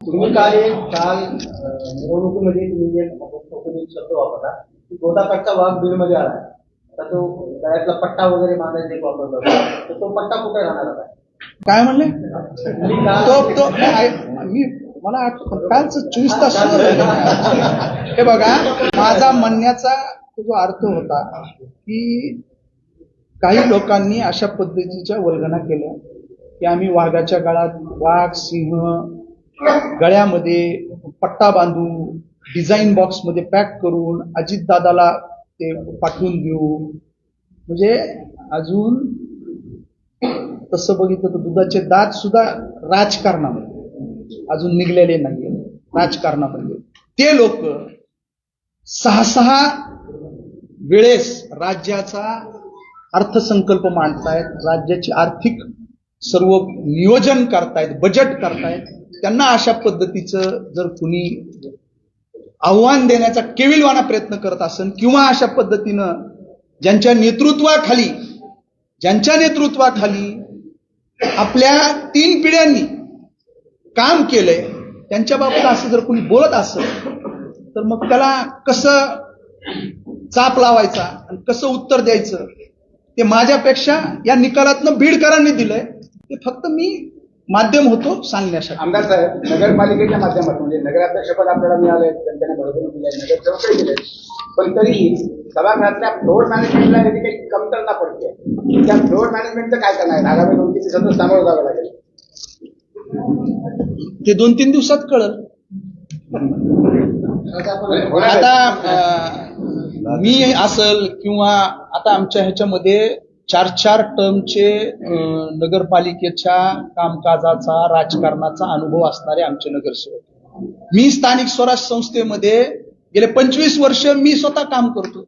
तुम्ही काल एक काल मिरवणुकीमध्ये तुम्ही जे तुम्ही शब्द वापरला की गोदाकाठचा वाघ बीडमध्ये आला तर तो गळ्यातला पट्टा वगैरे बांधायचा एक वापरला. तर तो पट्टा कुठे राहणार आता काय म्हणले तो मी मला कालच चोवीस तास. हे बघा माझा म्हणण्याचा जो अर्थ होता की काही लोकांनी अशा पद्धतीच्या वल्गना केल्या की आम्ही वाघाच्या गळात वाघ सिंह गळ्यामध्ये पट्टा बांधू डिझाईन बॉक्समध्ये पॅक करून अजितदादाला ते पाठवून देऊ. म्हणजे अजून तसं बघितलं तर दुधाचे दात सुद्धा राजकारणामध्ये अजून निघलेले नाही राजकारणामध्ये. ते लोक सहा सहा वेळेस राज्याचा अर्थसंकल्प मांडतायत राज्याची आर्थिक सर्व नियोजन करतायत बजेट करतायत. त्यांना अशा पद्धतीचं जर कुणी आव्हान देण्याचा केविलवाना प्रयत्न करत असेल किंवा अशा पद्धतीनं ज्यांच्या नेतृत्वाखाली ज्यांच्या नेतृत्वाखाली आपल्या तीन पिढ्यांनी काम केलंय त्यांच्या बाबत असं जर कोणी बोलत असेल तर मग त्याला कसं चाप लावायचा आणि कसं उत्तर द्यायचं ते माझ्यापेक्षा या निकालातनं बीडकरांनी दिलंय. ते फक्त मी माध्यम होतो सांगण्यासाठी. आमदार साहेब नगरपालिकेच्या माध्यमातून म्हणजे नगराध्यक्षपद आपल्याला मिळालंय जनतेने भरभरून दिलंय नगर चौकडी दिले. पण तरीही सभागृहातल्या फ्लोअर मॅनेजमेंटला याची काही कमतरता पडते. त्या फ्लोअर मॅनेजमेंटचं काय करणार? आहे आगामी दोन तीन दिवसातच सामोरं जावं लागेल. ते दोन तीन दिवसात कळल. आता मी असल किंवा आता आमच्या ह्याच्यामध्ये चार चार टर्मचे नगरपालिकेच्या कामकाजाचा राजकारणाचा अनुभव असणारे आमचे नगरसेवक. मी स्थानिक स्वराज्य संस्थेमध्ये गेले पंचवीस वर्ष मी स्वतः काम करतो.